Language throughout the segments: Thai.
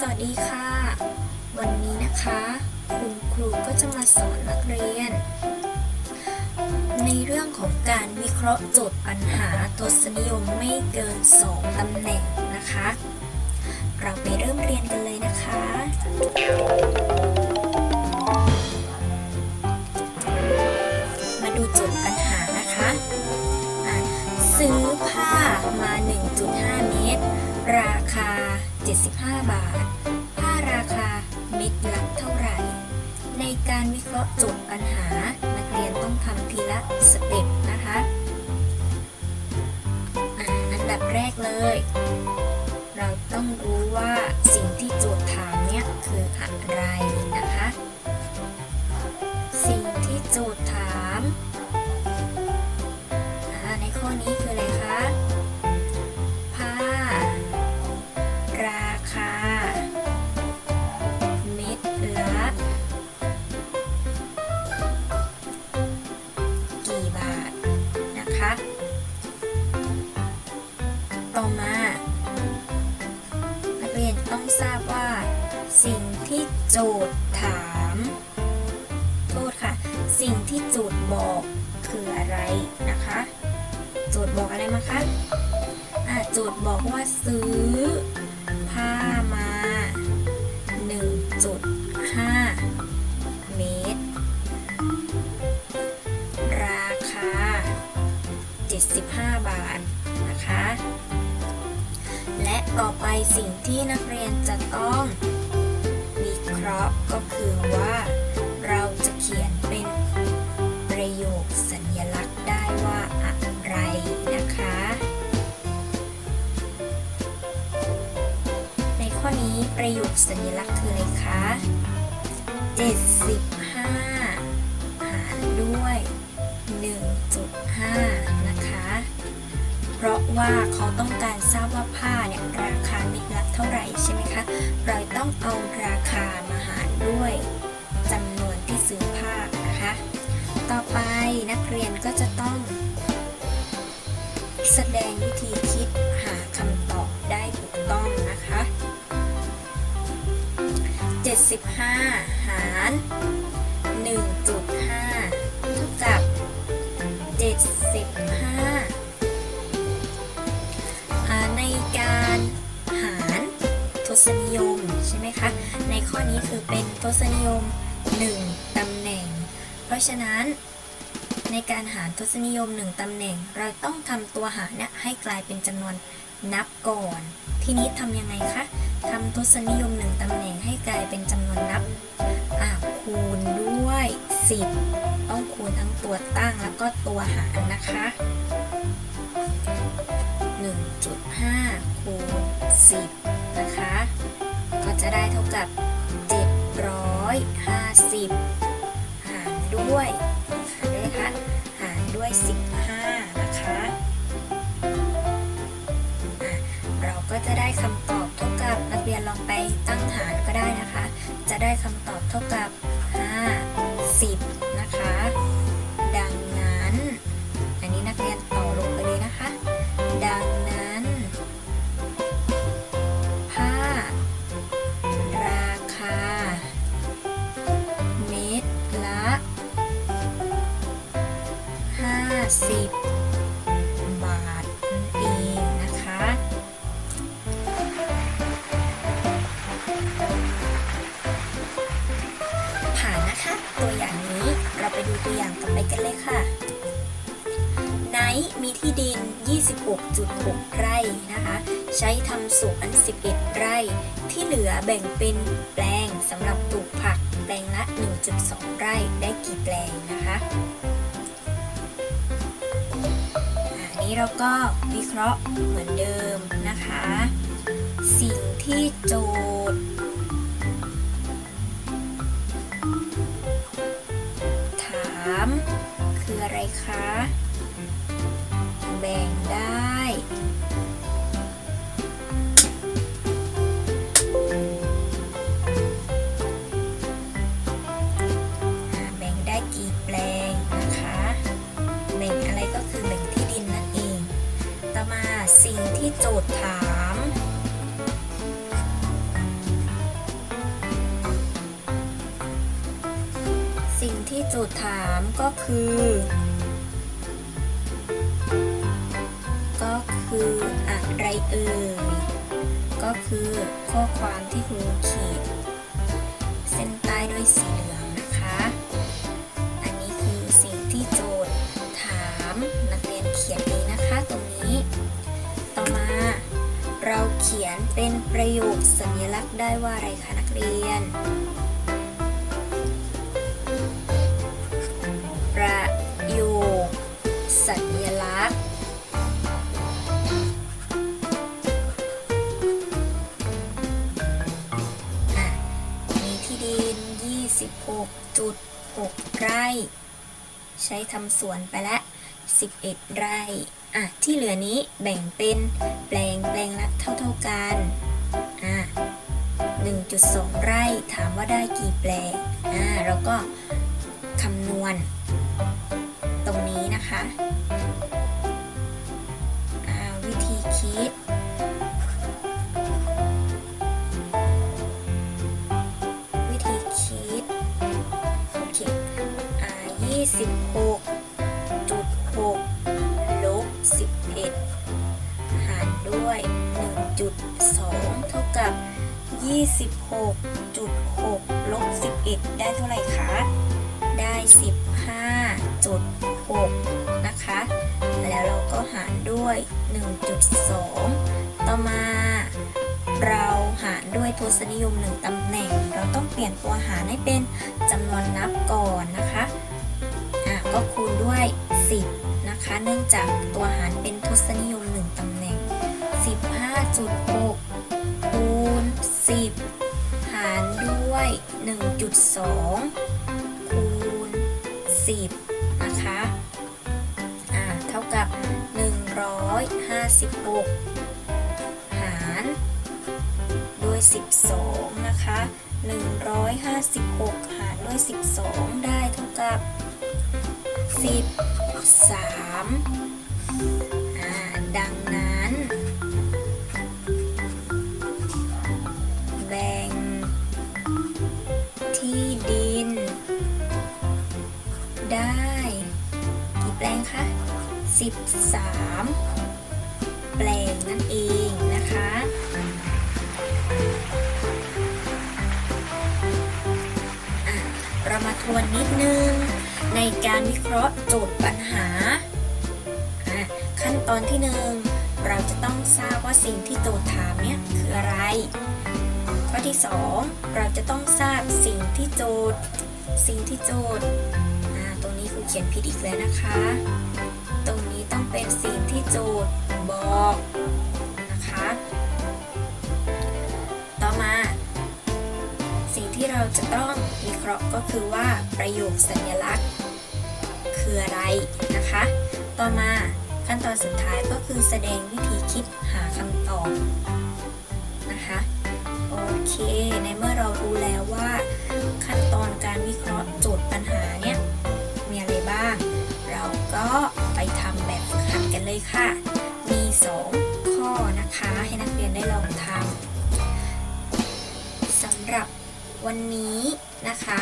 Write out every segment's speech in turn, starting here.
สวัสดีค่ะ วันนี้นะคะ คุณครูก็จะมาสอนนักเรียน ในเรื่องของการวิเคราะห์โจทย์ปัญหาทศนิยมไม่เกิน 2ตำแหน่งนะคะ เราไปเริ่มเรียนกันเลยนะคะ 75 บาทผ้าราคาเม็ดละเท่าไหร่ ในการวิเคราะห์โจทย์ปัญหา นักเรียนต้องทำทีละสเต็ปนะคะอะอันดับแรกเลย เราต้องรู้ว่าสิ่งที่โจทย์ถามเนี่ยคืออะไรนะคะ สิ่งที่โจทย์ถาม โจทย์ถาม โทษค่ะ สิ่งที่โจทย์บอกคืออะไรนะคะ โจทย์บอกอะไรมาคะอะโจทย์บอกว่าซื้อ ผ้ามา 1.5 เมตร ราคา 75 บาทนะคะ และต่อไปสิ่งที่นักเรียนจะต้อง ราะก็คือว่าเราจะเขียนเป็นประโยคสัญลักษณ์ได้ว่าอะไรนะคะ ในข้อนี้ประโยคสัญลักษณ์คืออะไรคะ 75 หารด้วย 1.5 นะคะ เพราะว่าเขาต้องการทราบว่าผ้าเนี่ยราคาเม็ดละเท่าไหร่ใช่ไหมคะ เราต้องเอาราคา แสดงวิธีคิดหาคำตอบได้ถูกต้องนะคะ 75 หาร 1.5 เท่ากับ 75อ่าในการหารทศนิยมใช่ไหมคะ ในข้อนี้คือเป็นทศนิยม 1 ตำแหน่ง เพราะฉะนั้น ในการหารทศนิยม 1ตำแหน่ง เราต้องทำตัวหารเนี่ยให้กลายเป็นจำนวนนับก่อน ทีนี้ทำยังไงคะทำทศนิยม 1ตำแหน่งให้กลายเป็นจำนวนนับอะคูณด้วย 10 ต้องคูณทั้งตัวตั้งแล้วก็ตัวหารนะคะ 1.5 คูณ 10 นะคะ ก็จะได้เท่ากับ 750 หารด้วย ด้วย 15 นะคะ เราก็จะได้คำตอบเท่ากับนักเรียนลองไปตั้งหารก็ได้นะคะ จะได้คำตอบเท่ากับ 5 10 ตัวอย่างต่อไปกันเลยค่ะไนท์มีที่ดิน 26.6 ไร่นะคะ ใช้ทำสวน 11 ไร่ ที่เหลือแบ่งเป็นแปลงสำหรับปลูกผัก แปลงละ 1.2 ไร่ได้กี่แปลงนะคะอันนี้เราก็วิเคราะห์เหมือนเดิมนะคะ สิ่งที่โจท จทย์ถามก็คือ ก็คืออะไรเอ่ย ก็คือข้อความที่ครูขีด เส้นใต้ด้วยสีเหลืองนะคะ อันนี้คือสิ่งที่โจทย์ถามนักเรียนเขียนเองนะคะตรงนี้ ต่อมาเราเขียนเป็นประโยคสัญลักษณ์ได้ว่าอะไรคะนักเรียน ใช้ทำสวนไปแล้ว11 ไร่อะที่เหลือนี้แบ่งเป็นแปลงแปลงละเท่าๆกันอะ1.2 ไร่ถามว่าได้กี่แปลงอ่าแล้วก็คำนวณ ตรงนี้นะคะอ่าวิธีคิด 16.6ลบ11 หารด้วย 1.2 เท่ากับ 26.6ลบ11 ได้เท่าไหร่คะ ได้ 15.6 นะคะ แล้วเราก็หารด้วย 1.2 ต่อมาเราหารด้วยทศนิยม 1ตำแหน่ง เราต้องเปลี่ยนตัวหารให้เป็นจำนวนนับก่อนนะคะ ก็คูณด้วย 10 นะคะ เนื่องจากตัวหารเป็นทศนิยมหนึ่งตำแหน่ง 15.6 คูณ 10 หารด้วย 1.2 คูณ 10 นะคะอ่าเท่ากับ 156 หารด้วย 12 นะคะ 156 หารด้วย 12 ได้เท่ากับ 13อ่าดังนั้น แบ่ง ที่ดิน ได้ กี่แปลงคะ13แปลงนั่นเองนะคะ เรามาทวนนิดนึง ในการวิเคราะห์โจทย์ปัญหา ขั้นตอนที่หนึ่งเราจะต้องทราบว่าสิ่งที่โจทย์ถามเนี่ยคืออะไร ข้อที่ 2 เราจะต้องทราบสิ่งที่โจทย์ สิ่งที่โจทย์ตรงนี้ครูเขียนผิดอีกแล้วนะคะ ตรงนี้ต้องเป็นสิ่งที่โจทย์บอก เราจะต้องวิเคราะห์ก็คือว่าประโยคสัญลักษณ์ คืออะไรนะคะ ต่อมาขั้นตอนสุดท้ายก็คือแสดงวิธีคิดหาคำตอบนะคะโอเค ในเมื่อเรารู้แล้วว่าขั้นตอนการวิเคราะห์โจทย์ปัญหาเนี่ยมีอะไรบ้าง เราก็ไปทำแบบฝึกหัดกันเลยค่ะ มี 2 ข้อนะคะให้นักเรียนได้ลองทำ วันนี้นะคะ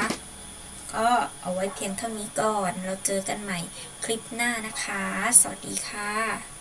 ก็เอาไว้เพียงเท่านี้ก่อน เราเจอกันใหม่คลิปหน้านะคะ สวัสดีค่ะ